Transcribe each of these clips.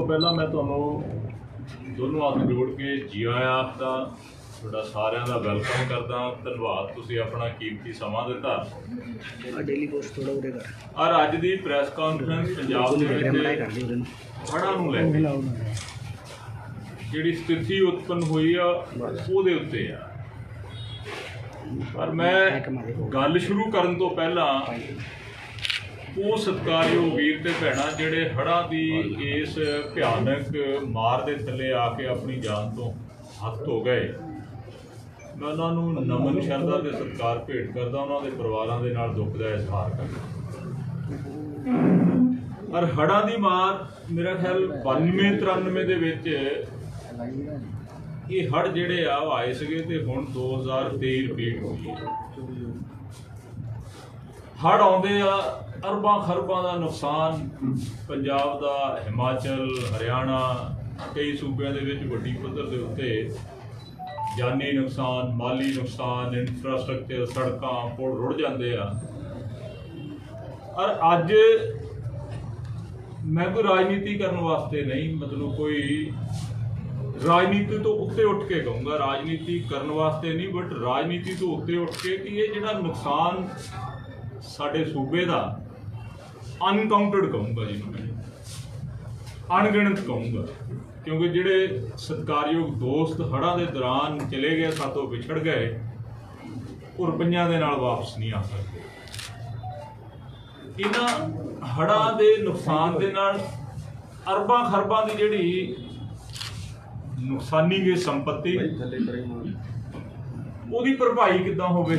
ਤੋਂ ਪਹਿਲਾਂ ਮੈਂ ਤੁਹਾਨੂੰ ਦੋਨੋਂ ਹੱਥ ਜੋੜ ਕੇ ਜੀ ਆਇਆਂ ਆਖਦਾ ਤੁਹਾਡਾ ਸਾਰਿਆਂ ਦਾ ਵੈਲਕਮ ਕਰਦਾ ਧੰਨਵਾਦ ਤੁਸੀਂ ਆਪਣਾ ਕੀਮਤੀ ਸਮਾਂ ਦਿੱਤਾ। ਆ ਡੇਲੀ ਪੋਸਟ ਥੋੜਾ ਉਰੇ ਕਰ। ਔਰ ਅੱਜ ਦੀ ਪ੍ਰੈਸ ਕਾਨਫਰੰਸ ਪੰਜਾਬ ਦੇ ਵਿੱਚ ਹੜ੍ਹਾਂ ਨੂੰ। ਲੈ ਕੇ। ਜਿਹੜੀ ਸਥਿਤੀ ਉਤਪੰਨ ਹੋਈ ਆ ਉਹਦੇ ਉੱਤੇ ਆ। ਪਰ ਮੈਂ ਗੱਲ ਸ਼ੁਰੂ ਕਰਨ ਤੋਂ ਪਹਿਲਾਂ ਉਹ ਸਤਿਕਾਰਯੋਗ ਵੀਰ ਤੇ ਭੈਣਾਂ ਜਿਹੜੇ ਹੜ੍ਹਾਂ ਦੀ ਇਸ ਭਿਆਨਕ ਮਾਰ ਦੇ ਥੱਲੇ ਆ ਕੇ ਆਪਣੀ ਜਾਨ ਤੋਂ ਹੱਥ ਧੋ ਗਏ। ਮੈਂ ਉਹਨਾਂ ਨੂੰ ਨਮਨ ਸ਼ਰਧਾ ਤੇ ਸਤਿਕਾਰ ਭੇਟ ਕਰਦਾ ਉਹਨਾਂ ਦੇ ਪਰਿਵਾਰਾਂ ਦੇ ਨਾਲ ਦੁੱਖ ਦਾ ਇਜ਼ਹਾਰ ਕਰਦਾ। ਔਰ ਹੜ੍ਹਾਂ ਦੀ ਮਾਰ ਮੇਰਾ ਖਿਆਲ 92 93 ਦੇ ਵਿੱਚ ਇਹ ਹੜ੍ਹ ਜਿਹੜੇ ਆ ਉਹ ਆਏ ਸੀਗੇ ਤੇ ਹੁਣ 2023 ਰਿਪੀਟ ਹੋ ਗਈ ਹੜ੍ਹ ਆਉਂਦੇ ਆ ਅਰਬਾਂ ਖਰਬਾਂ ਦਾ ਨੁਕਸਾਨ ਪੰਜਾਬ ਦਾ, ਹਿਮਾਚਲ, ਹਰਿਆਣਾ, ਕਈ ਸੂਬਿਆਂ ਦੇ ਵਿੱਚ ਵੱਡੀ ਪੱਧਰ ਦੇ ਉੱਤੇ ਜਾਨੀ ਨੁਕਸਾਨ, ਮਾਲੀ ਨੁਕਸਾਨ ਇਨਫਰਾਸਟ੍ਰਕਚਰ ਸੜਕਾਂ ਪੁਲ ਰੁੜ ਜਾਂਦੇ ਆ। ਔਰ ਅੱਜ ਮੈਂ ਕੋਈ ਰਾਜਨੀਤੀ ਕਰਨ ਵਾਸਤੇ ਨਹੀਂ, ਮਤਲਬ ਕੋਈ ਰਾਜਨੀਤੀ ਤੋਂ ਉੱਤੇ ਉੱਠ ਕੇ ਕਹੂੰਗਾ। ਰਾਜਨੀਤੀ ਕਰਨ ਵਾਸਤੇ ਨਹੀਂ ਬਟ ਰਾਜਨੀਤੀ ਤੋਂ ਉੱਤੇ ਉੱਠ ਕੇ ਕਿ ਇਹ ਜਿਹੜਾ ਨੁਕਸਾਨ ਸਾਡੇ ਸੂਬੇ ਦਾ ਅਨਕਾਊਂਟਡ ਕਹੂੰਗਾ ਜਿਹਨੂੰ ਮੈਂ। ਅਣਗਿਣਤ ਕਹੂੰਗਾ। ਕਿਉਂਕਿ ਜਿਹੜੇ ਸਤਿਕਾਰਯੋਗ ਦੋਸਤ ਹੜ੍ਹਾਂ ਦੇ ਦੌਰਾਨ ਚਲੇ ਗਏ ਸਾਤੋਂ ਵਿਛੜ ਗਏ ਉਹ ਰੁਪਈਆਂ ਦੇ ਨਾਲ ਵਾਪਸ ਨਹੀਂ ਆ ਸਕਦੇ। ਇਹਨਾਂ ਹੜ੍ਹਾਂ ਦੇ ਨੁਕਸਾਨ ਦੇ ਨਾਲ ਅਰਬਾਂ ਖਰਬਾਂ ਦੀ ਜਿਹੜੀ ਨੁਕਸਾਨੀ ਗਈ ਸੰਪਤੀ ਉਹਦੀ ਭਰਪਾਈ ਕਿੱਦਾਂ ਹੋਵੇ?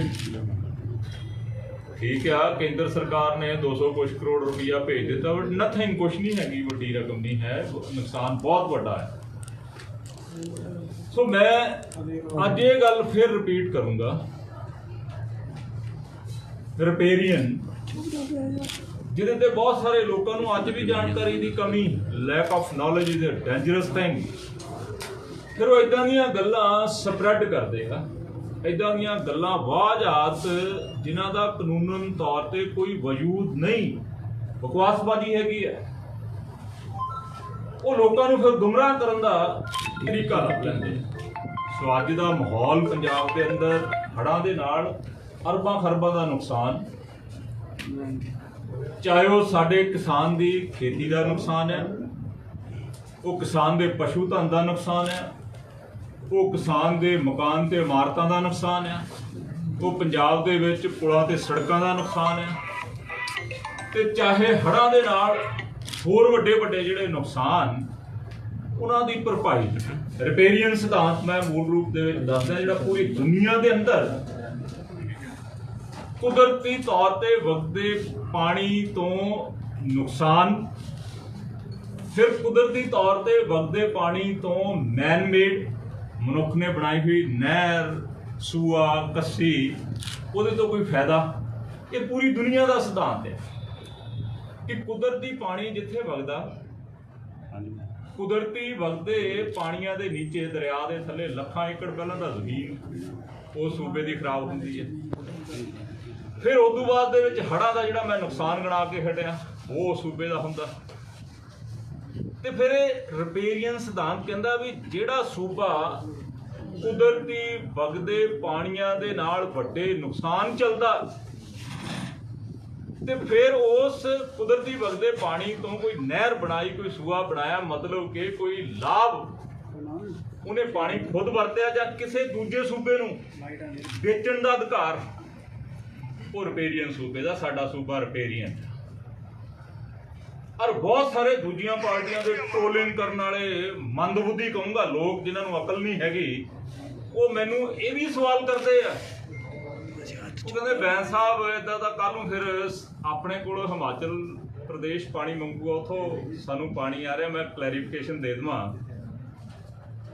ਠੀਕ ਆ, ਕੇਂਦਰ ਸਰਕਾਰ ਨੇ 200 ਕੁਛ ਕਰੋੜ ਰੁਪਈਆ ਭੇਜ ਦਿੱਤਾ ਬਟ ਨਥਿੰਗ ਕੁਛ ਨਹੀਂ ਹੈਗੀ, ਵੱਡੀ ਰਕਮ ਨਹੀਂ ਹੈ, ਨੁਕਸਾਨ ਬਹੁਤ ਵੱਡਾ ਹੈ। ਸੋ ਮੈਂ ਅੱਜ ਇਹ ਗੱਲ ਫਿਰ ਰਿਪੀਟ ਕਰੂੰਗਾ। ਰਿਪੇਰੀਅਨ ਜਿਹਦੇ ਤੇ ਬਹੁਤ ਸਾਰੇ ਲੋਕਾਂ ਨੂੰ ਅੱਜ ਵੀ ਜਾਣਕਾਰੀ ਦੀ ਕਮੀ lack of knowledge is a dangerous thing ਫਿਰ ਉਹ ਇਦਾਂ ਦੀਆਂ ਗੱਲਾਂ ਸਪਰੈਡ ਕਰਦੇ ਆ। ਇਦਾਂ ਦੀਆਂ ਗੱਲਾਂ ਵਾਜਾਤ ਜਿਨ੍ਹਾਂ ਦਾ ਕਾਨੂੰਨਨ ਤੌਰ ਤੇ ਕੋਈ ਵਜੂਦ ਨਹੀਂ। ਬਕਵਾਸਬਾਜ਼ੀ ਹੈਗੀ ਹੈ। ਉਹ ਲੋਕਾਂ ਨੂੰ ਫਿਰ ਗੁੰਮਰਾਹ ਕਰਨ ਦਾ ਤਰੀਕਾ ਲੱਭ ਲੈਂਦੇ ਸੋ ਅੱਜ ਦਾ ਮਾਹੌਲ ਪੰਜਾਬ ਦੇ ਅੰਦਰ ਹੜ੍ਹਾਂ ਦੇ ਨਾਲ ਅਰਬਾਂ ਖਰਬਾਂ ਦਾ ਨੁਕਸਾਨ। ਚਾਹੇ ਉਹ ਸਾਡੇ ਕਿਸਾਨ ਦੀ ਖੇਤੀ ਦਾ ਨੁਕਸਾਨ ਹੈ, ਉਹ ਕਿਸਾਨ ਦੇ ਪਸ਼ੂ ਧਨ ਦਾ ਨੁਕਸਾਨ ਹੈ ਉਹ ਕਿਸਾਨ ਦੇ ਮਕਾਨ ਤੇ ਇਮਾਰਤਾਂ ਦਾ ਨੁਕਸਾਨ ਆ। ਉਹ ਪੰਜਾਬ ਦੇ ਵਿੱਚ ਪੁਲਾਂ ਤੇ ਸੜਕਾਂ ਦਾ ਨੁਕਸਾਨ ਆ। ਤੇ ਚਾਹੇ ਹੜ੍ਹਾਂ ਦੇ ਨਾਲ ਹੋਰ ਵੱਡੇ ਵੱਡੇ ਜਿਹੜੇ ਨੁਕਸਾਨ, ਉਹਨਾਂ ਦੀ ਭਰਪਾਈ ਰਿਪੇਰੀਅਨ ਸਿਧਾਂਤ ਮੈਂ ਮੂਲ ਰੂਪ ਦੇ ਵਿੱਚ ਦੱਸਦਾ, ਜਿਹੜਾ ਪੂਰੀ ਦੁਨੀਆ ਦੇ ਅੰਦਰ ਕੁਦਰਤੀ ਤੌਰ ਤੇ ਵਗਦੇ ਪਾਣੀ ਤੋਂ ਨੁਕਸਾਨ, ਫਿਰ ਕੁਦਰਤੀ ਤੌਰ ਤੇ ਵਗਦੇ ਪਾਣੀ ਤੋਂ ਮੈਨ ਮੇਡ ਮਨੁੱਖ ਨੇ ਬਣਾਈ ਹੋਈ ਨਹਿਰ ਸੂਆ ਕੱਸੀ ਉਹਦੇ ਤੋਂ ਕੋਈ ਫਾਇਦਾ? ਇਹ ਪੂਰੀ ਦੁਨੀਆ ਦਾ ਸਿਧਾਂਤ ਹੈ ਕਿ ਕੁਦਰਤੀ ਪਾਣੀ ਜਿੱਥੇ ਵਗਦਾ ਕੁਦਰਤੀ ਵਗਦੇ ਪਾਣੀਆਂ ਦੇ ਨੀਚੇ ਦਰਿਆ ਦੇ ਥੱਲੇ ਲੱਖਾਂ ਏਕੜ ਪਹਿਲਾਂ ਦਾ ਜ਼ਮੀਨ ਉਹ ਸੂਬੇ ਦੀ ਖਰਾਬ ਹੁੰਦੀ ਹੈ। ਫਿਰ ਉਸ ਤੋਂ ਬਾਅਦ ਦੇ ਵਿੱਚ ਹੜ੍ਹਾਂ ਦਾ ਜਿਹੜਾ ਮੈਂ ਨੁਕਸਾਨ ਗਣਾ ਕੇ ਹਟਿਆ ਉਹ ਸੂਬੇ ਦਾ ਹੁੰਦਾ। ਤੇ ਫਿਰ ਇਹ ਰਿਪੇਰੀਅਨ ਸਿਧਾਂਤ ਕਹਿੰਦਾ ਵੀ ਜਿਹੜਾ ਸੂਬਾ ਕੁਦਰਤੀ ਵਗਦੇ ਪਾਣੀਆਂ ਦੇ ਨਾਲ ਵੱਡੇ ਨੁਕਸਾਨ ਚੱਲਦਾ ਤੇ ਫਿਰ ਉਸ ਕੁਦਰਤੀ ਵਗਦੇ ਪਾਣੀ ਤੋਂ ਕੋਈ ਨਹਿਰ ਬਣਾਈ, ਕੋਈ ਸੂਆ ਬਣਾਇਆ, ਮਤਲਬ ਕਿ ਕੋਈ ਲਾਭ ਉਹਨੇ ਪਾਣੀ ਖੁਦ ਵਰਤਿਆ ਜਾਂ ਕਿਸੇ ਦੂਜੇ ਸੂਬੇ ਨੂੰ ਵੇਚਣ ਦਾ ਅਧਿਕਾਰ ਉਹ ਰਿਪੇਰੀਅਨ ਸੂਬੇ ਦਾ, ਸਾਡਾ ਸੂਬਾ ਰਿਪੇਰੀਅਨ। ਔਰ ਬਹੁਤ ਸਾਰੇ ਦੂਜੀਆਂ ਪਾਰਟੀਆਂ ਦੇ ਟ੍ਰੋਲਿੰਗ ਕਰਨ ਵਾਲੇ ਮੰਦਬੁੱਧੀ ਕਹੂੰਗਾ, ਲੋਕ ਜਿਨ੍ਹਾਂ ਨੂੰ ਅਕਲ ਨਹੀਂ ਹੈਗੀ, ਉਹ ਮੈਨੂੰ ਇਹ ਵੀ ਸਵਾਲ ਕਰਦੇ ਆ। ਉਹ ਕਹਿੰਦੇ ਬੈਂਸ ਸਾਹਿਬ ਇਦਾਂ ਦਾ ਕੱਲ ਨੂੰ ਫਿਰ ਆਪਣੇ ਕੋਲ ਹਿਮਾਚਲ ਪ੍ਰਦੇਸ਼ ਪਾਣੀ ਮੰਗੂਗਾ, ਉਥੋਂ ਸਾਨੂੰ ਪਾਣੀ ਆ ਰਿਹਾ, ਮੈਂ ਕਲੈਰੀਫਿਕੇਸ਼ਨ ਦੇ ਦਵਾਂ।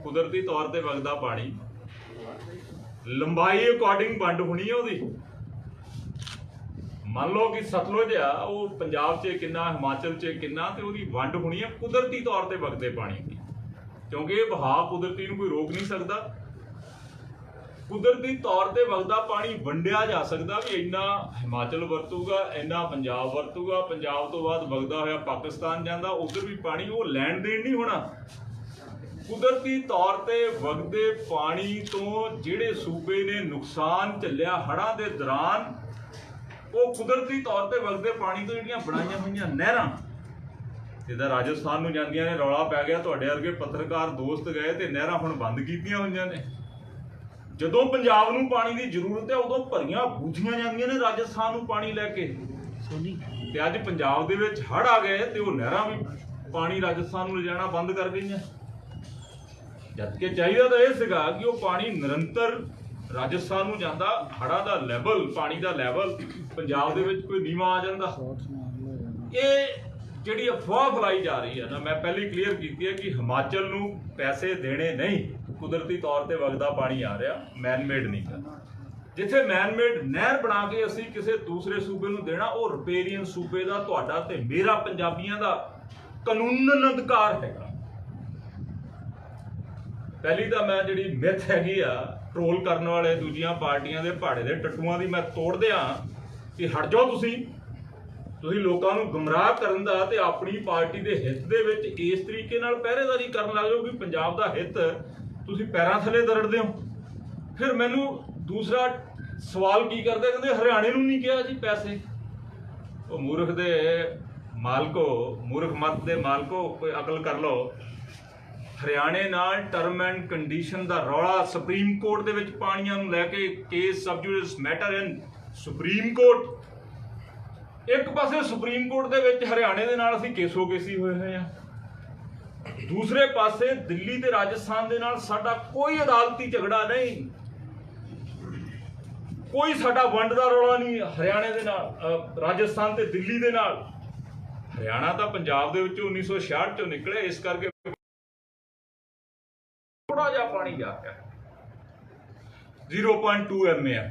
ਕੁਦਰਤੀ ਤੌਰ ਤੇ ਵਗਦਾ ਪਾਣੀ। ਲੰਬਾਈ ਅਕੋਰਡਿੰਗ ਵੰਡ ਹੋਣੀ ਹੈ ਉਹਦੀ। ਮੰਨ ਲਓ ਕਿ ਸਤਲੁਜ ਆ, ਉਹ ਪੰਜਾਬ 'ਚ ਕਿੰਨਾ, ਹਿਮਾਚਲ 'ਚ ਕਿੰਨਾ, ਤੇ ਉਹਦੀ ਵੰਡ ਹੋਣੀ ਹੈ ਕੁਦਰਤੀ ਤੌਰ ਤੇ ਵਗਦੇ ਪਾਣੀ ਦੀ। ਕਿਉਂਕਿ ਇਹ ਵਹਾਅ ਕੁਦਰਤੀ ਨੂੰ ਕੋਈ ਰੋਕ ਨਹੀਂ ਸਕਦਾ। ਕੁਦਰਤੀ ਤੌਰ ਤੇ ਵਗਦਾ ਪਾਣੀ ਵੰਡਿਆ ਜਾ ਸਕਦਾ ਵੀ ਇੰਨਾ ਹਿਮਾਚਲ ਵਰਤੂਗਾ, ਇੰਨਾ ਪੰਜਾਬ ਵਰਤੂਗਾ, ਪੰਜਾਬ ਤੋਂ ਬਾਅਦ ਵਗਦਾ ਹੋਇਆ ਪਾਕਿਸਤਾਨ ਜਾਂਦਾ, ਉਧਰ ਵੀ ਪਾਣੀ ਉਹ ਲੈਣ ਦੇਣ ਨਹੀਂ ਹੋਣਾ। ਕੁਦਰਤੀ ਤੌਰ ਤੇ ਵਗਦੇ ਪਾਣੀ ਤੋਂ ਜਿਹੜੇ ਸੂਬੇ ਨੇ ਨੁਕਸਾਨ ਝੱਲਿਆ ਹੜ੍ਹਾਂ ਦੇ ਦੌਰਾਨ ਉਹ ਕੁਦਰਤੀ ਤੌਰ ਤੇ ਵਗਦੇ ਪਾਣੀ ਤੋਂ ਜਿਹੜੀਆਂ ਬਣਾਈਆਂ ਹੋਈਆਂ ਨਹਿਰਾਂ ਜਿੱਦਾਂ ਰਾਜਸਥਾਨ ਨੂੰ ਜਾਂਦੀਆਂ ਨੇ ਰੌਲਾ ਪੈ ਗਿਆ ਤੁਹਾਡੇ ਵਰਗੇ ਪੱਤਰਕਾਰ ਦੋਸਤ ਗਏ ਤੇ ਨਹਿਰਾਂ ਹੁਣ ਬੰਦ ਕੀਤੀਆਂ ਹੋਈਆਂ ਨੇ। ਜਦੋਂ ਪੰਜਾਬ ਨੂੰ ਪਾਣੀ ਦੀ ਜ਼ਰੂਰਤ ਹੈ ਉਦੋਂ ਭਰੀਆਂ ਬੂਝੀਆਂ ਜਾਂਦੀਆਂ ਨੇ ਰਾਜਸਥਾਨ ਨੂੰ ਪਾਣੀ ਲੈ ਕੇ। ਸੋਨੀ। ਤੇ ਅੱਜ ਪੰਜਾਬ ਦੇ ਵਿੱਚ ਹੜ੍ਹ ਆ ਗਏ ਤੇ ਉਹ ਨਹਿਰਾਂ ਵੀ ਪਾਣੀ ਰਾਜਸਥਾਨ ਨੂੰ ਲਿਜਾਣਾ ਬੰਦ ਕਰ ਗਈਆਂ। ਜਦ ਕਿ ਚਾਹੀਦਾ ਤਾਂ ਇਹ ਸੀਗਾ ਕਿ ਉਹ ਪਾਣੀ ਨਿਰੰਤਰ ਰਾਜਸਥਾਨ ਨੂੰ ਜਾਂਦਾ ਹੜ੍ਹਾਂ ਦਾ ਲੈਵਲ ਪਾਣੀ ਦਾ ਲੈਵਲ ਪੰਜਾਬ ਦੇ ਵਿੱਚ ਕੋਈ ਨੀਵਾ ਆ ਜਾਂਦਾ। ਇਹ ਜਿਹੜੀ ਅਫਵਾਹ ਫੈਲਾਈ ਜਾ ਰਹੀ ਹੈ ਨਾ, ਮੈਂ ਪਹਿਲੀ ਕਲੀਅਰ ਕੀਤੀ ਹੈ ਕਿ ਹਿਮਾਚਲ ਨੂੰ ਪੈਸੇ ਦੇਣੇ ਨਹੀਂ, ਕੁਦਰਤੀ ਤੌਰ ਤੇ ਵਗਦਾ ਪਾਣੀ ਆ ਰਿਹਾ ਮੈਨਮੇਡ ਨਹੀਂ ਗਾ ਜਿੱਥੇ ਮੈਨਮੇਡ ਨਹਿਰ ਬਣਾ ਕੇ ਅਸੀਂ ਕਿਸੇ ਦੂਸਰੇ ਸੂਬੇ ਨੂੰ ਦੇਣਾ, ਉਹ ਰਿਪੇਰੀਅਨ ਸੂਬੇ ਦਾ, ਤੁਹਾਡਾ ਤੇ ਮੇਰਾ ਪੰਜਾਬੀਆਂ ਦਾ ਕਾਨੂੰਨਨ ਅਧਿਕਾਰ ਹੈਗਾ। ਪਹਿਲੀ ਤਾਂ ਮੈਂ ਜਿਹੜੀ ਮਿੱਥ ਹੈਗੀ ਆ ਟ੍ਰੋਲ ਕਰਨ ਵਾਲੇ ਦੂਜੀਆਂ ਪਾਰਟੀਆਂ ਦੇ ਪਹਾੜੇ ਦੇ ਟੱਟੂਆਂ ਦੀ ਮੈਂ ਤੋੜ ਦਿਆਂ ਕਿ ਹਟ ਜਾਓ ਤੁਸੀਂ। ਤੁਸੀਂ ਲੋਕਾਂ ਨੂੰ ਗੁੰਮਰਾਹ ਕਰਨ ਦਾ ਤੇ ਆਪਣੀ ਪਾਰਟੀ ਦੇ ਹਿੱਤ ਦੇ ਵਿੱਚ ਇਸ ਤਰੀਕੇ ਨਾਲ ਪਹਿਰੇਦਾਰੀ ਕਰਨ ਲੱਗ ਜਾਓ ਕਿ ਪੰਜਾਬ ਦਾ ਹਿੱਤ ਤੁਸੀਂ ਪੈਰਾਂ ਥੱਲੇ ਦਰੜਦੇ ਹੋ। ਫਿਰ ਮੈਨੂੰ ਦੂਸਰਾ ਸਵਾਲ ਕੀ ਕਰਦੇ? ਕਹਿੰਦੇ ਹਰਿਆਣੇ ਨੂੰ ਨਹੀਂ ਕਿਹਾ ਜੀ ਪੈਸੇ। ਉਹ ਮੂਰਖ ਦੇ ਮਾਲਕੋ, ਮੂਰਖ ਮਤ ਦੇ ਮਾਲਕੋ, ਕੋਈ ਅਕਲ ਕਰ ਲਓ। ਹਰਿਆਣੇ ਨਾਲ ਟਰਮ ਐਂਡ ਕੰਡੀਸ਼ਨ ਦਾ ਰੌਲਾ ਸੁਪਰੀਮ ਕੋਰਟ ਦੇ ਵਿੱਚ ਪਾਣੀਆਂ ਨੂੰ ਲੈ ਕੇ case sub judice matter in supreme court ਇੱਕ ਪਾਸੇ ਸੁਪਰੀਮ ਕੋਰਟ ਦੇ ਵਿੱਚ ਹਰਿਆਣੇ ਦੇ ਨਾਲ ਅਸੀਂ ਕੇਸੋ ਕੇਸੀ ਹੋਏ ਹੋਏ ਆ ਦੂਸਰੇ ਪਾਸੇ ਦਿੱਲੀ ਤੇ ਰਾਜਸਥਾਨ ਦੇ ਨਾਲ ਸਾਡਾ ਕੋਈ ਅਦਾਲਤੀ ਝਗੜਾ ਨਹੀਂ। ਕੋਈ ਸਾਡਾ ਵੰਡ ਦਾ ਰੌਲਾ ਨਹੀਂ ਹਰਿਆਣੇ ਦੇ ਨਾਲ ਰਾਜਸਥਾਨ ਤੇ ਦਿੱਲੀ ਦੇ ਨਾਲ। ਹਰਿਆਣਾ ਤਾਂ ਪੰਜਾਬ ਦੇ ਵਿੱਚੋਂ 1966 ਚੋਂ ਨਿਕਲਿਆ, ਇਸ ਕਰਕੇ ਥੋੜਾ ਜਿਹਾ ਪਾਣੀ 0.2 ਐਮਏ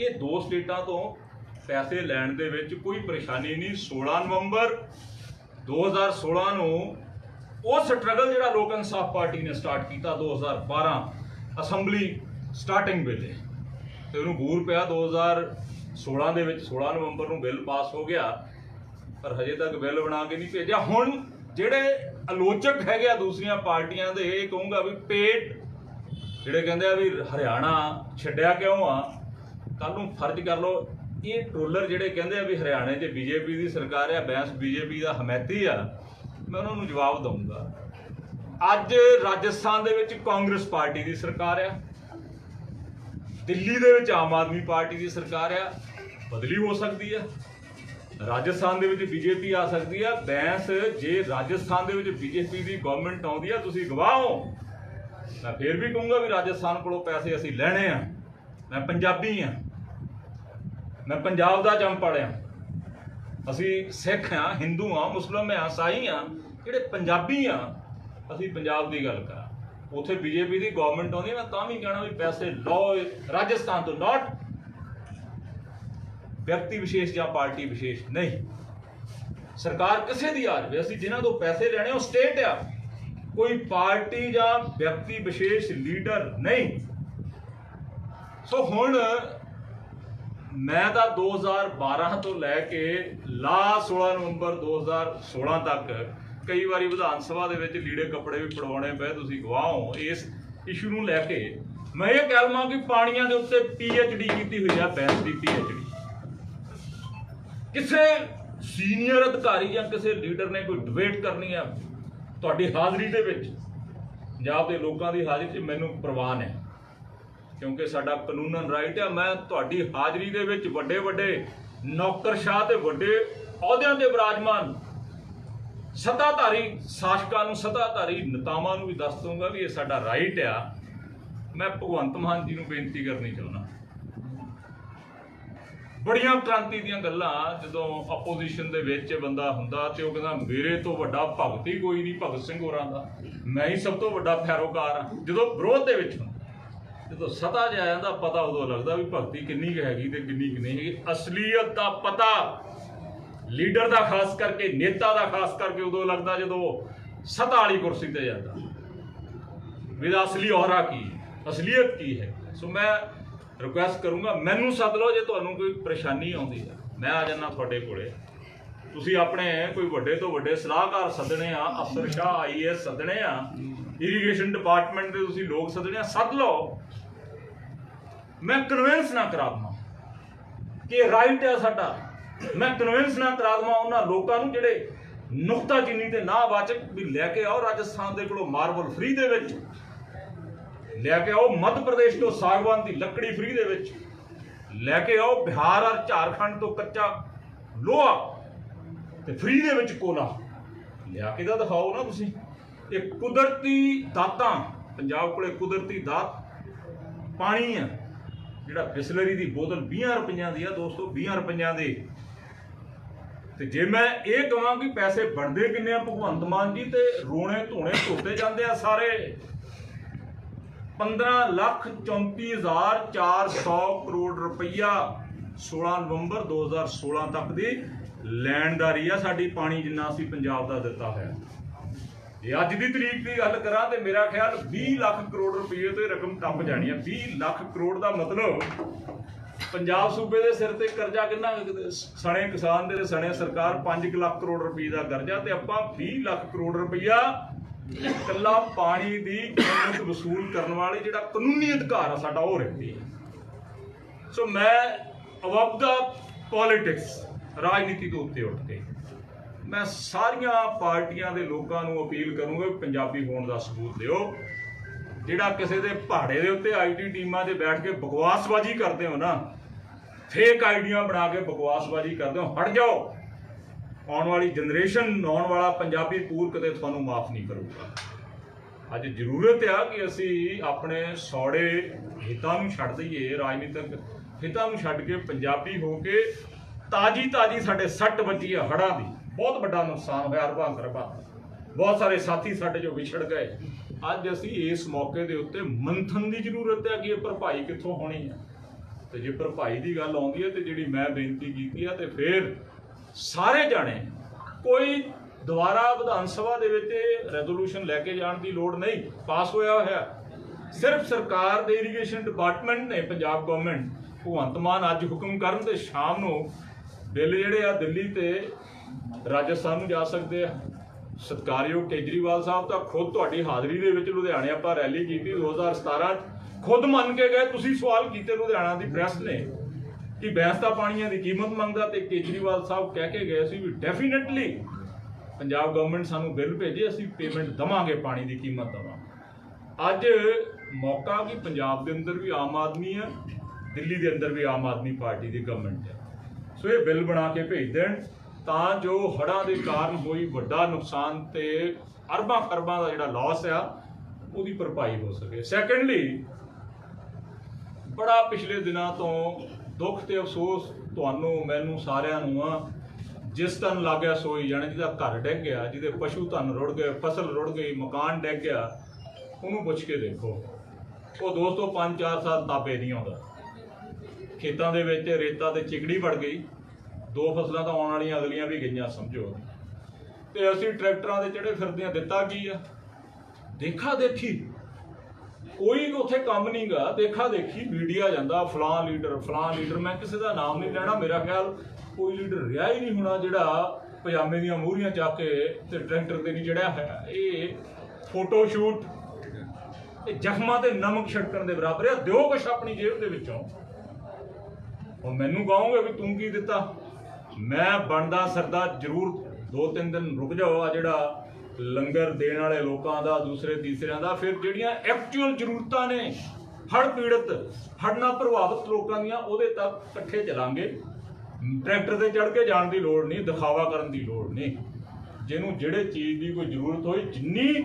ਇਹ ਦੋ ਸਟੇਟਾਂ ਤੋਂ ਪੈਸੇ ਲੈਣ ਦੇ ਵਿੱਚ ਕੋਈ ਪਰੇਸ਼ਾਨੀ ਨਹੀਂ। 16 ਨਵੰਬਰ 2016 ਨੂੰ ਉਹ ਸਟਰਗਲ ਜਿਹੜਾ ਲੋਕ ਇਨਸਾਫ ਪਾਰਟੀ ਨੇ ਸਟਾਰਟ ਕੀਤਾ 2012 ਅਸੈਂਬਲੀ ਸਟਾਰਟਿੰਗ ਵੇਲੇ ਤੇ ਉਹਨੂੰ ਗੂਰ ਪਿਆ 2016 ਦੇ ਵਿੱਚ। 16 ਨਵੰਬਰ ਨੂੰ ਬਿੱਲ ਪਾਸ ਹੋ ਗਿਆ। ਪਰ ਹਜੇ ਤੱਕ ਬਿੱਲ ਬਣਾ ਕੇ ਨਹੀਂ ਭੇਜਿਆ। ਹੁਣ ਜਿਹੜੇ ਆਲੋਚਕ ਹੈਗੇ ਆ ਦੂਸਰੀਆਂ ਪਾਰਟੀਆਂ ਦੇ, ਇਹ ਕਹੂੰਗਾ ਵੀ ਪੇਟ, ਜਿਹੜੇ ਕਹਿੰਦੇ ਆ ਵੀ ਹਰਿਆਣਾ ਛੱਡਿਆ ਕਿਉਂ ਆ ਕੱਲ ਨੂੰ ਫਰਜ਼ ਕਰ ਲਓ, ਇਹ ਟਰੋਲਰ ਜਿਹੜੇ ਕਹਿੰਦੇ ਆ ਵੀ ਹਰਿਆਣੇ 'ਚ ਬੀਜੇਪੀ ਦੀ ਸਰਕਾਰ ਆ ਬੈਂਸ ਬੀਜੇਪੀ ਦਾ ਹਮੈਤੀ ਆ, ਮੈਂ ਉਹਨਾਂ ਨੂੰ ਜਵਾਬ ਦਊਂਗਾ। ਅੱਜ ਰਾਜਸਥਾਨ ਦੇ ਵਿੱਚ ਕਾਂਗਰਸ ਪਾਰਟੀ ਦੀ ਸਰਕਾਰ ਆ, ਦਿੱਲੀ ਦੇ ਵਿੱਚ ਆਮ ਆਦਮੀ ਪਾਰਟੀ ਦੀ ਸਰਕਾਰ ਆ, ਬਦਲੀ ਹੋ ਸਕਦੀ ਆ। ਰਾਜਸਥਾਨ ਦੇ ਵਿੱਚ ਬੀਜੇਪੀ ਆ ਸਕਦੀ ਆ। ਬੈਂਸ, ਜੇ ਰਾਜਸਥਾਨ ਦੇ ਵਿੱਚ ਬੀਜੇਪੀ ਦੀ ਗਵਰਨਮੈਂਟ ਆਉਂਦੀ ਆ, ਤੁਸੀਂ ਗਵਾਹ ਹੋ। ਮੈਂ ਫੇਰ ਵੀ ਕਹੂੰਗਾ ਵੀ ਰਾਜਸਥਾਨ ਕੋਲੋਂ ਪੈਸੇ ਅਸੀਂ ਲੈਣੇ ਆ। ਮੈਂ ਪੰਜਾਬੀ ਆ। ਮੈਂ ਪੰਜਾਬ ਦਾ ਜੰਮ ਪੜਿਆ। ਅਸੀਂ ਸਿੱਖ ਆ, ਹਿੰਦੂ ਆ ਮੁਸਲਮਾਨ ਆ, ਸਾਈ ਆ, ਜਿਹੜੇ ਪੰਜਾਬੀ ਆ, ਅਸੀਂ ਪੰਜਾਬ ਦੀ ਗੱਲ ਕਰਾਂ। ਉਥੇ ਬੀਜੇਪੀ ਦੀ ਗਵਰਨਮੈਂਟ ਆਉਂਦੀ ਮੈਂ ਤਾਂ ਵੀ ਕਹਿਣਾ ਵੀ ਪੈਸੇ ਲਓ, ਰਾਜਸਥਾਨ ਤੋਂ ਨਾਟ ਵਿਅਕਤੀ ਵਿਸ਼ੇਸ਼ ਜਾਂ ਪਾਰਟੀ ਵਿਸ਼ੇਸ਼ ਨਹੀਂ। ਸਰਕਾਰ ਕਿਸੇ ਦੀ ਆ ਜਾਵੇ ਅਸੀਂ ਜਿਨ੍ਹਾਂ ਤੋਂ ਪੈਸੇ ਲੈਣੇ, ਉਹ ਸਟੇਟ ਆ। ਕੋਈ ਪਾਰਟੀ ਜਾਂ ਵਿਅਕਤੀ ਵਿਸ਼ੇਸ਼ ਲੀਡਰ ਨਹੀਂ। ਸੋ ਹੁਣ ਮੈਂ ਤਾਂ 2012 ਤੋਂ ਲੈ ਕੇ ਲਾ 16 ਨਵੰਬਰ 2016 ਤੱਕ ਕਈ ਵਾਰੀ ਵਿਧਾਨ ਸਭਾ ਦੇ ਵਿੱਚ ਲੀੜੇ ਕੱਪੜੇ ਵੀ ਪੜਵਾਉਣੇ ਪਏ, ਤੁਸੀਂ ਗਵਾਹ ਇਸ ਇਸ਼ੂ ਨੂੰ ਲੈ ਕੇ ਮੈਂ ਇਹ ਕਹਿ ਲਵਾਂ ਕਿ ਪਾਣੀਆਂ ਦੇ ਉੱਤੇ ਡੀ ਕੀਤੀ ਹੋਈ ਆ, ਬੈਂਸ ਦੀ ਡੀ ਕਿਸੇ ਸੀਨੀਅਰ ਅਧਿਕਾਰੀ ਜਾਂ ਕਿਸੇ ਲੀਡਰ ਨੇ ਕੋਈ ਡਿਬੇਟ ਕਰਨੀ ਹੈ ਤੁਹਾਡੀ ਹਾਜ਼ਰੀ ਦੇ ਵਿੱਚ, ਪੰਜਾਬ ਦੇ ਲੋਕਾਂ ਦੀ ਹਾਜ਼ਰੀ 'ਚ ਮੈਨੂੰ ਪ੍ਰਵਾਨ ਹੈ। ਕਿਉਂਕਿ ਸਾਡਾ ਕਾਨੂੰਨਨ ਰਾਈਟ ਹੈ ਮੈਂ ਤੁਹਾਡੀ ਹਾਜ਼ਰੀ ਦੇ ਵਿੱਚ ਵੱਡੇ ਵੱਡੇ ਨੌਕਰਸ਼ਾਹ ਤੇ ਵੱਡੇ ਅਹੁਦਿਆਂ ਦੇ ਵਿਰਾਜਮਾਨ ਸੱਤਾਧਾਰੀ ਸ਼ਾਸਕਾਂ ਨੂੰ, ਸੱਤਾਧਾਰੀ ਨੇਤਾਵਾਂ ਨੂੰ ਵੀ ਦੱਸ ਦੂੰਗਾ ਵੀ ਇਹ ਸਾਡਾ ਰਾਈਟ ਆ। ਮੈਂ ਭਗਵੰਤ ਮਾਨ ਜੀ ਨੂੰ ਬੇਨਤੀ ਕਰਨੀ ਚਾਹੁੰਦਾ। ਬੜੀਆਂ ਕ੍ਰਾਂਤੀ ਦੀਆਂ ਗੱਲਾਂ, ਜਦੋਂ ਆਪੋਜੀਸ਼ਨ ਦੇ ਵਿੱਚ ਬੰਦਾ ਹੁੰਦਾ ਤੇ ਉਹ ਕਹਿੰਦਾ, ਮੇਰੇ ਤੋਂ ਵੱਡਾ ਭਗਤ ਹੀ ਕੋਈ ਨਹੀਂ, ਭਗਤ ਸਿੰਘ ਹੋਰਾਂ ਦਾ। ਮੈਂ ਹੀ ਸਭ ਤੋਂ ਵੱਡਾ ਫੈਰੋਕਾਰ ਹਾਂ। ਜਦੋਂ ਵਿਰੋਧ ਦੇ ਵਿੱਚ ਹੁੰਦਾ, ਜਦੋਂ ਸਤਾ ਜਿਹਾ ਆ ਜਾਂਦਾ, ਪਤਾ ਉਦੋਂ ਲੱਗਦਾ ਵੀ ਭਗਤੀ ਕਿੰਨੀ ਕੁ ਹੈਗੀ ਤੇ ਕਿੰਨੀ ਕੁ ਨਹੀਂ ਹੈਗੀ। ਅਸਲੀਅਤ ਦਾ ਪਤਾ, ਲੀਡਰ ਦਾ ਖਾਸ ਕਰਕੇ, ਨੇਤਾ ਦਾ ਖਾਸ ਕਰਕੇ ਉਦੋਂ ਲੱਗਦਾ ਜਦੋਂ ਸਤਾ ਵਾਲੀ ਕੁਰਸੀ ਤੇ ਜਾਂਦਾ। ਵੀ ਇਹਦਾ ਅਸਲੀ ਔਰਾ ਕੀ ਅਸਲੀਅਤ ਕੀ ਹੈ? ਸੋ ਮੈਂ ਰਿਕੁਐਸਟ ਕਰੂੰਗਾ। ਮੈਨੂੰ ਸੱਦ ਲਓ ਜੇ ਤੁਹਾਨੂੰ ਕੋਈ ਪਰੇਸ਼ਾਨੀ ਆਉਂਦੀ ਹੈ ਮੈਂ ਆ ਜਾਣਾ ਤੁਹਾਡੇ ਕੋਲੇ। ਤੁਸੀਂ ਆਪਣੇ ਕੋਈ ਵੱਡੇ ਤੋਂ ਵੱਡੇ ਸਲਾਹਕਾਰ ਸੱਦਣੇ ਆ, ਅਫਸਰ ਸ਼ਾਹ ਆਈਐਸ ਸੱਦਣੇ ਆ ਇਰੀਗੇਸ਼ਨ ਡਿਪਾਰਟਮੈਂਟ ਦੇ ਤੁਸੀਂ ਲੋਕ ਸੱਦਣੇ ਆ, ਸੱਦ ਲਓ। ਮੈਂ ਕਨਵਿੰਸ ਨਾ ਕਰਾ ਦਵਾਂ ਕਿ ਰਾਈਟ ਹੈ ਸਾਡਾ। ਮੈਂ ਕਨਵਿੰਸ ਨਾ ਕਰਾ ਦਵਾਂ ਉਹਨਾਂ ਲੋਕਾਂ ਨੂੰ ਜਿਹੜੇ ਨੁਕਤਾਚੀਨੀ ਤੇ ਨਾ ਵਾਚਕ ਵੀ ਲੈ ਕੇ ਆਓ, ਰਾਜਸਥਾਨ ਦੇ ਕੋਲੋਂ ਮਾਰਬਲ ਫ੍ਰੀ ਦੇ ਵਿੱਚ। ਲੈ ਕੇ ਆਓ ਮੱਧ ਪ੍ਰਦੇਸ਼ ਤੋਂ ਸਾਗਵਾਨ ਦੀ ਲੱਕੜੀ ਫ੍ਰੀ ਦੇ ਵਿੱਚ। ਲੈ ਕੇ ਆਓ ਬਿਹਾਰ ਔਰ ਝਾਰਖੰਡ ਤੋਂ ਕੱਚਾ ਲੋਹਾ ਤੇ ਫ੍ਰੀ ਦੇ ਵਿੱਚ ਕੋਲਾ। ਲਿਆ ਕੇ ਤਾਂ ਦਿਖਾਓ ਨਾ ਤੁਸੀਂ। ਇਹ ਕੁਦਰਤੀ ਦਾਤਾਂ, ਪੰਜਾਬ ਕੋਲੇ ਕੁਦਰਤੀ ਦਾਤ ਪਾਣੀ ਆ, ਜਿਹੜਾ ਬਿਸਲਰੀ ਦੀ ਬੋਤਲ 20 ਰੁਪਈਆਂ ਦੀ ਆ ਦੋਸਤੋ 20 ਰੁਪਈਆਂ ਦੀ। ਤੇ ਜੇ ਮੈਂ ਇਹ ਕਹਾਂ ਕਿ ਪੈਸੇ ਬਣਦੇ ਕਿੰਨੇ ਆ ਭਗਵੰਤ ਮਾਨ ਜੀ ਤੇ ਰੋਣੇ ਧੋਣੇ ਧੋਤੇ ਜਾਂਦੇ ਆ ਸਾਰੇ। 15 ਲੱਖ 34 ਹਜ਼ਾਰ 400 ਕਰੋੜ ਰੁਪਈਆ 16 ਨਵੰਬਰ 2016 ਤੱਕ ਦੀ ਲੈਣਦਾਰੀ ਆ। ਸਾਡੀ ਪਾਣੀ ਜਿੰਨਾ ਅਸੀਂ ਪੰਜਾਬ ਦਾ ਦਿੱਤਾ ਹੋਇਆ। ਜੇ ਅੱਜ ਦੀ ਤਰੀਕ ਦੀ ਗੱਲ ਕਰਾਂ ਤੇ ਮੇਰਾ ਖਿਆਲ 20 ਲੱਖ ਕਰੋੜ ਰੁਪਏ ਤੇ ਰਕਮ ਟੱਪ ਜਾਣੀ ਆ। 20 ਲੱਖ ਕਰੋੜ ਦਾ ਮਤਲਬ ਪੰਜਾਬ ਸੂਬੇ ਦੇ ਸਿਰ ਤੇ ਕਰਜ਼ਾ ਕਿੰਨਾ ਸਣੇ ਕਿਸਾਨ ਦੇ ਸਣੇ ਸਰਕਾਰ 5 ਲੱਖ ਕਰੋੜ ਰੁਪਏ ਦਾ ਕਰਜ਼ਾ ਤੇ ਆਪਾਂ 20 ਲੱਖ ਕਰੋੜ ਰੁਪਈਆ ਇਕੱਲਾ ਪਾਣੀ ਦੀ ਕੀਮਤ ਵਸੂਲ ਕਰਨ ਵਾਲੇ ਜਿਹੜਾ ਕਾਨੂੰਨੀ ਅਧਿਕਾਰ ਆ, ਸਾਡਾ ਉਹ ਰਹਿੰਦੀ ਹੈ। ਸੋ ਮੈਂ ਅਬਵ ਦਾ ਪੋਲਿਟਿਕਸ ਰਾਜਨੀਤੀ ਤੋਂ ਉੱਤੇ ਉੱਠ ਕੇ ਮੈਂ ਸਾਰੀਆਂ ਪਾਰਟੀਆਂ ਦੇ ਲੋਕਾਂ ਨੂੰ ਅਪੀਲ ਕਰੂੰਗਾ ਵੀ ਪੰਜਾਬੀ ਹੋਣ ਦਾ ਸਬੂਤ ਦਿਓ। ਜਿਹੜਾ ਕਿਸੇ ਦੇ ਪਹਾੜੇ ਦੇ ਉੱਤੇ ਆਈਟੀ ਟੀਮਾਂ 'ਤੇ ਬੈਠ ਕੇ ਬਕਵਾਸਬਾਜ਼ੀ ਕਰਦੇ ਹੋ ਨਾ ਫੇਕ ਆਈਡੀਆਂ ਬਣਾ ਕੇ ਬਕਵਾਸਬਾਜ਼ੀ ਕਰਦੇ ਹੋ, ਹਟ ਜਾਓ। ਆਉਣ ਵਾਲੀ ਜਨਰੇਸ਼ਨ ਆਉਣ ਵਾਲਾ ਪੰਜਾਬੀ ਪੂਰ ਕਦੇ ਤੁਹਾਨੂੰ ਮਾਫ ਨਹੀਂ ਕਰੂਗਾ। ਅੱਜ ਜ਼ਰੂਰਤ ਆ ਕਿ ਅਸੀਂ ਆਪਣੇ ਸੌੜੇ ਹਿੱਤਾਂ ਨੂੰ ਛੱਡ ਦਈਏ, ਰਾਜਨੀਤਿਕ ਹਿੱਤਾਂ ਨੂੰ ਛੱਡ ਕੇ ਪੰਜਾਬੀ ਹੋ ਕੇ ਤਾਜੀ ਤਾਜੀ ਸਾਡੇ ਸੱਟ ਵੱਜੀ ਆ ਹੜ੍ਹਾਂ ਦੀ। ਬਹੁਤ ਵੱਡਾ ਨੁਕਸਾਨ ਹੋਇਆ ਅਰਬਾਂ ਖਰਬਾਂ ਬਹੁਤ ਸਾਰੇ ਸਾਥੀ ਸਾਡੇ ਜੋ ਵਿਛੜ ਗਏ। ਅੱਜ ਅਸੀਂ ਇਸ ਮੌਕੇ ਦੇ ਉੱਤੇ ਮੰਥਨ ਦੀ ਜ਼ਰੂਰਤ ਹੈ ਕਿ ਇਹ ਭਰਪਾਈ ਕਿੱਥੋਂ ਹੋਣੀ ਹੈ ਤੇ ਜੇ ਭਰਪਾਈ ਦੀ ਗੱਲ ਆਉਂਦੀ ਹੈ ਤੇ ਜਿਹੜੀ ਮੈਂ ਬੇਨਤੀ ਕੀਤੀ ਆ ਤੇ ਫਿਰ ਸਾਰੇ ਜਾਣੇ ਕੋਈ ਦੁਬਾਰਾ ਵਿਧਾਨ ਸਭਾ ਦੇ ਵਿੱਚ ਰੈਜ਼ੋਲੂਸ਼ਨ ਲੈ ਕੇ ਜਾਣ ਦੀ ਲੋੜ ਨਹੀਂ, ਪਾਸ ਹੋਇਆ ਹੋਇਆ ਸਿਰਫ ਸਰਕਾਰ ਦੇ ਇਰੀਗੇਸ਼ਨ ਡਿਪਾਰਟਮੈਂਟ ਨੇ ਪੰਜਾਬ ਗਵਰਨਮੈਂਟ ਭਗਵੰਤ ਮਾਨ ਅੱਜ ਹੁਕਮ ਕਰਨ ਤੇ ਸ਼ਾਮ ਨੂੰ ਬਿੱਲ ਜਿਹੜੇ ਆ ਦਿੱਲੀ ਤੇ ਰਾਜਸਥਾਨ ਨੂੰ ਜਾ ਸਕਦੇ ਆ। ਸਤਕਾਰਯੋਗ ਕੇਜਰੀਵਾਲ ਸਾਹਿਬ ਤਾਂ ਖੁਦ ਤੁਹਾਡੀ ਹਾਜ਼ਰੀ ਦੇ ਵਿੱਚ ਲੁਧਿਆਣੇ ਆਪਾਂ ਰੈਲੀ ਕੀਤੀ 2017 ਚ। ਖੁਦ ਮੰਨ ਕੇ ਗਏ, ਤੁਸੀਂ ਸਵਾਲ ਕੀਤੇ ਲੁਧਿਆਣਾ ਦੀ ਪ੍ਰੈਸ ਨੇ। ਕਿ ਬੈਂਸ ਦਾ ਪਾਣੀਆਂ ਦੀ ਕੀਮਤ ਮੰਗਦਾ ਤੇ ਕੇਜਰੀਵਾਲ ਸਾਹਿਬ ਕਹਿ ਕੇ ਗਏ ਸੀ ਵੀ ਡੈਫੀਨਿਟਲੀ ਪੰਜਾਬ ਗਵਰਨਮੈਂਟ ਸਾਨੂੰ ਬਿੱਲ ਭੇਜੇ, ਅਸੀਂ ਪੇਮੈਂਟ ਦਵਾਂਗੇ, ਪਾਣੀ ਦੀ ਕੀਮਤ ਦਵਾਂਗੇ। ਅੱਜ ਮੌਕਾ ਕਿ ਪੰਜਾਬ ਦੇ ਅੰਦਰ ਵੀ ਆਮ ਆਦਮੀ ਹੈ, ਦਿੱਲੀ ਦੇ ਅੰਦਰ ਵੀ ਆਮ ਆਦਮੀ ਪਾਰਟੀ ਦੀ ਗਵਰਨਮੈਂਟ ਹੈ। ਸੋ ਇਹ ਬਿੱਲ ਬਣਾ ਕੇ ਭੇਜ ਦੇਣ, ਤਾਂ ਜੋ ਹੜ੍ਹਾਂ ਦੇ ਕਾਰਨ ਹੋਈ ਵੱਡਾ ਨੁਕਸਾਨ ਤੇ ਅਰਬਾਂ ਖਰਬਾਂ ਦਾ ਜਿਹੜਾ ਲਾਸ ਆ, ਉਹਦੀ ਭਰਪਾਈ ਹੋ ਸਕੇ। ਸੈਕੰਡਲੀ ਬੜਾ ਪਿਛਲੇ ਦਿਨਾਂ ਤੋਂ ਦੁੱਖ ਤੇ ਅਫਸੋਸ ਤੁਹਾਨੂੰ, ਮੈਨੂੰ ਸਾਰਿਆਂ ਨੂੰ ਆ। ਜਿਸ ਤਨ ਲੱਗਿਆ ਸੋਈ ਜਾਣੇ ਜਿਹਦਾ ਘਰ ਡਿੱਗ ਗਿਆ, ਜਿਹਦੇ ਪਸ਼ੂ ਧਨ ਰੁੜ ਗਏ, ਫਸਲ ਰੁੜ ਗਈ, ਮਕਾਨ ਡਿੱਗ ਗਿਆ, ਉਹਨੂੰ ਪੁੱਛ ਕੇ ਦੇਖੋ। ਉਹ ਦੋਸਤੋ 5-4 ਸਾਲ ਤਾਪੇ ਨਹੀਂ ਆਉਂਦਾ। ਖੇਤਾਂ ਦੇ ਵਿੱਚ ਰੇਤਾ ਤੇ ਚਿਕੜੀ ਵੜ ਗਈ। ਦੋ ਫਸਲਾਂ ਤਾਂ ਆਉਣ ਵਾਲੀਆਂ, ਅਗਲੀਆਂ ਵੀ ਗਈਆਂ, ਸਮਝੋ। ਤੇ ਅਸੀਂ ਟਰੈਕਟਰਾਂ ਦੇ ਚੜੇ ਫਿਰਦੇ ਆ ਦਿੱਤਾ ਕੀ ਆ? ਦੇਖਾ ਦੇਖੀ। ਕੋਈ ਉੱਥੇ ਕੰਮ ਨਹੀਂਗਾ। ਦੇਖਾ ਦੇਖੀ ਮੀਡੀਆ ਜਾਂਦਾ ਫਲਾਂ ਲੀਡਰ ਫਲਾਂ ਲੀਡਰ, ਮੈਂ ਕਿਸੇ ਦਾ ਨਾਮ ਨਹੀਂ ਲੈਣਾ, ਮੇਰਾ ਖਿਆਲ ਕੋਈ ਲੀਡਰ ਰਿਹਾ ਹੀ ਨਹੀਂ ਹੋਣਾ ਜਿਹੜਾ ਪਜਾਮੇ ਦੀਆਂ ਮੂਹਰੀਆਂ ਚੱਕ ਕੇ ਤੇ ਟਰੈਕਟਰ ਤੇ ਨਹੀਂ ਚੜਿਆ ਹੋਇਆ। ਇਹ ਫੋਟੋ ਸ਼ੂਟ, ਇਹ ਜ਼ਖਮਾਂ ਤੇ ਨਮਕ ਛਿੜਕਣ ਦੇ ਬਰਾਬਰ ਹੈ ਦਿਓ ਕੁਛ ਆਪਣੀ ਜੇਬ ਦੇ ਵਿੱਚੋਂ। ਹੁਣ ਮੈਨੂੰ ਕਹੋਗੇ ਵੀ ਤੂੰ ਕੀ ਦਿੱਤਾ? ਮੈਂ ਬਣਦਾ ਸਰਦਾ ਜ਼ਰੂਰ ਦੋ ਤਿੰਨ ਦਿਨ ਰੁਕ ਜਾਓ, ਆ ਜਿਹੜਾ ਲੰਗਰ ਦੇਣ ਵਾਲੇ ਲੋਕਾਂ ਦਾ, ਦੂਸਰੇ, ਤੀਸਰਿਆਂ ਦਾ, ਫਿਰ ਜਿਹੜੀਆਂ ਐਕਚੁਅਲ ਜ਼ਰੂਰਤਾਂ ਨੇ, ਹੜ੍ਹ ਪੀੜਤ, ਹੜ੍ਹ ਨਾਲ ਪ੍ਰਭਾਵਿਤ ਲੋਕਾਂ ਦੀਆਂ, ਉਹਦੇ ਤੱਕ ਇਕੱਠੇ ਚੱਲਾਂਗੇ। ਟਰੈਕਟਰ ਤੇ ਚੜ੍ਹ ਕੇ ਜਾਣ ਦੀ ਲੋੜ ਨਹੀਂ, ਦਿਖਾਵਾ ਕਰਨ ਦੀ ਲੋੜ ਨਹੀਂ। ਜਿਹਨੂੰ ਜਿਹੜੇ ਚੀਜ਼ ਦੀ ਕੋਈ ਜ਼ਰੂਰਤ ਹੋਈ, ਜਿੰਨੀ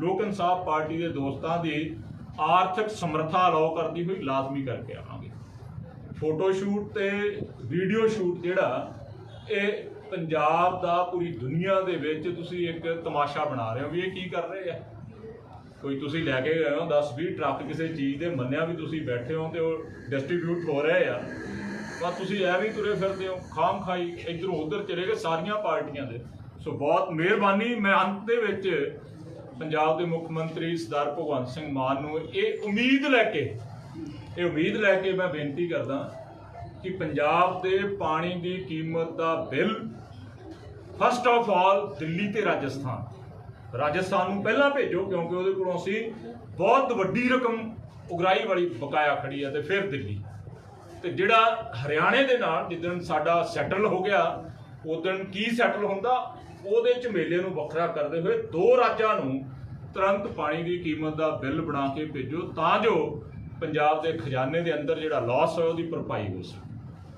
ਲੋਕ ਇਨਸਾਫ ਪਾਰਟੀ ਦੇ ਦੋਸਤਾਂ ਦੀ ਆਰਥਿਕ ਸਮਰੱਥਾ ਅਲਾਉ ਕਰਦੀ ਹੋਈ, ਲਾਜ਼ਮੀ ਕਰਕੇ ਆਵਾਂਗੇ। ਫੋਟੋ ਸ਼ੂਟ ਤੇ ਵੀਡੀਓ ਸ਼ੂਟ ਜਿਹੜਾ, ਇਹ ਪੰਜਾਬ ਦਾ ਪੂਰੀ ਦੁਨੀਆ ਦੇ ਵਿੱਚ ਤੁਸੀਂ ਇੱਕ ਤਮਾਸ਼ਾ ਬਣਾ ਰਹੇ ਹੋ ਵੀ ਇਹ ਕੀ ਕਰ ਰਹੇ ਆ? ਕੋਈ ਤੁਸੀਂ ਲੈ ਕੇ ਗਏ ਹੋ 10 20 ਟਰੱਕ ਕਿਸੇ ਚੀਜ਼ ਦੇ, ਮੰਨਿਆ ਵੀ ਤੁਸੀਂ ਬੈਠੇ ਹੋ ਤੇ ਉਹ ਡਿਸਟ੍ਰੀਬਿਊਟ ਹੋ ਰਹੇ ਆ। ਪਰ ਤੁਸੀਂ ਐ ਵੀ ਤੁਰੇ ਫਿਰਦੇ ਹੋ, ਖਾਮ ਖਾਈ ਇਧਰੋਂ ਉਧਰ ਚਲੇ ਗਏ ਸਾਰੀਆਂ ਪਾਰਟੀਆਂ ਦੇ। ਸੋ ਬਹੁਤ ਮਿਹਰਬਾਨੀ, ਮੈਂ ਅੰਤ ਦੇ ਵਿੱਚ ਪੰਜਾਬ ਦੇ ਮੁੱਖ ਮੰਤਰੀ ਸਰਦਾਰ ਭਗਵੰਤ ਸਿੰਘ ਮਾਨ ਨੂੰ ਇਹ ਉਮੀਦ ਲੈ ਕੇ, ਇਹ ਉਮੀਦ ਲੈ ਕੇ ਮੈਂ ਬੇਨਤੀ ਕਰਦਾ ਕਿ ਪੰਜਾਬ ਦੇ ਪਾਣੀ ਦੀ ਕੀਮਤ ਦਾ bill first of all Delhi ਤੇ ਰਾਜਸਥਾਨ। ਰਾਜਸਥਾਨ ਨੂੰ ਪਹਿਲਾਂ ਭੇਜੋ ਕਿਉਂਕਿ ਉਹਦੇ ਕੋਲੋਂ ਅਸੀਂ ਬਹੁਤ ਵੱਡੀ ਰਕਮ ਉਗਰਾਈ ਵਾਲੀ ਬਕਾਇਆ ਖੜੀ ਹੈ ਤੇ ਫਿਰ ਦਿੱਲੀ। ਤੇ ਜਿਹੜਾ ਹਰਿਆਣੇ ਦੇ ਨਾਲ ਜਿੱਦਣ ਸਾਡਾ ਸੈਟਲ ਹੋ ਗਿਆ ਉਦੋਂ ਕੀ ਸੈਟਲ ਹੁੰਦਾ? ਉਹਦੇ ਚ ਮੇਲੇ ਨੂੰ ਵੱਖਰਾ ਕਰਦੇ ਹੋਏ ਦੋ ਰਾਜਾਂ ਨੂੰ ਤੁਰੰਤ ਪਾਣੀ ਦੀ ਕੀਮਤ ਦਾ ਬਿੱਲ ਬਣਾ ਕੇ ਭੇਜੋ ਤਾਂ ਜੋ ਪੰਜਾਬ ਦੇ ਖਜ਼ਾਨੇ ਦੇ ਅੰਦਰ ਜਿਹੜਾ ਲਾਸ ਹੋਇਆ ਉਹਦੀ ਭਰਪਾਈ ਹੋ ਸਕੇ।